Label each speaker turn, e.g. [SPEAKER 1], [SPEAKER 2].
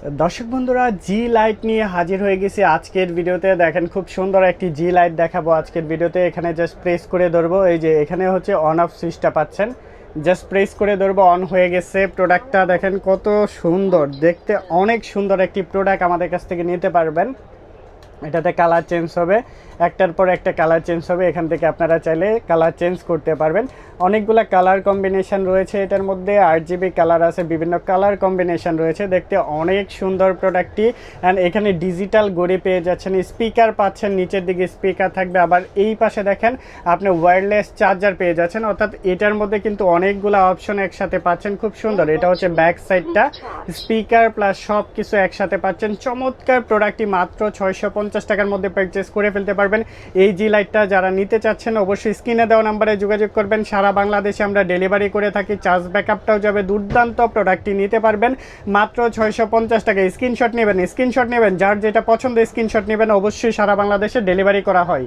[SPEAKER 1] দর্শক বন্ধুরা জি লাইট নিয়ে হাজির হয়ে গেছি আজকের ভিডিওতে। দেখেন, খুব সুন্দর একটি জি লাইট দেখাবো আজকের ভিডিওতে। এখানে জাস্ট প্রেস করে ধরবো। এই যে, এখানে হচ্ছে অন অফ সুইচটা পাচ্ছেন। জাস্ট প্রেস করে ধরবো অন হয়ে গেছে প্রোডাক্টটা দেখেন কত সুন্দর। দেখতে অনেক সুন্দর একটি প্রোডাক্ট আমাদের কাছ থেকে নিতে পারবেন। এটাতে কালার চেঞ্জ হবে। একটার পর একটা কালার চেঞ্জ হবে। এখান থেকে আপনারা চাইলে কালার চেঞ্জ করতে পারবেন। অনেকগুলা কালার কম্বিনেশন রয়েছে এটার মধ্যে। আট জিবি কালার আছে, বিভিন্ন কালার কম্বিনেশন রয়েছে। দেখতে অনেক সুন্দর প্রোডাক্টটি অ্যান্ড এখানে ডিজিটাল গড়ি পেয়ে যাচ্ছেন। স্পিকার পাচ্ছেন, নিচের দিকে স্পিকার থাকবে। আবার এই পাশে দেখেন, আপনি ওয়্যারলেস চার্জার পেয়ে যাচ্ছেন। অর্থাৎ এটার মধ্যে কিন্তু অনেকগুলো অপশন একসাথে পাচ্ছেন। খুব সুন্দর। এটা হচ্ছে ব্যাক সাইডটা স্পিকার প্লাস সব কিছু একসাথে পাচ্ছেন। চমৎকার প্রোডাক্টটি মাত্র ছয়শো পঞ্চাশ টাকার মধ্যে পারচেস করে ফেলতে পারবেন। এই জি লাইটটা যারা নিতে চাচ্ছেন, অবশ্যই স্ক্রিনে দেওয়া নাম্বারে যোগাযোগ করবেন। সারা বাংলাদেশে আমরা ডেলিভারি করে থাকি। চার্জ ব্যাকআপটাও যাবে। দুর্দান্ত প্রোডাক্টটি নিতে পারবেন। মাত্র ছয়শো পঞ্চাশ টাকা স্ক্রিনশট নেবেন। স্ক্রিনশট নেবেন। যার যেটা পছন্দ স্ক্রিনশট নেবেন। অবশ্যই সারা বাংলাদেশে ডেলিভারি করা হয়।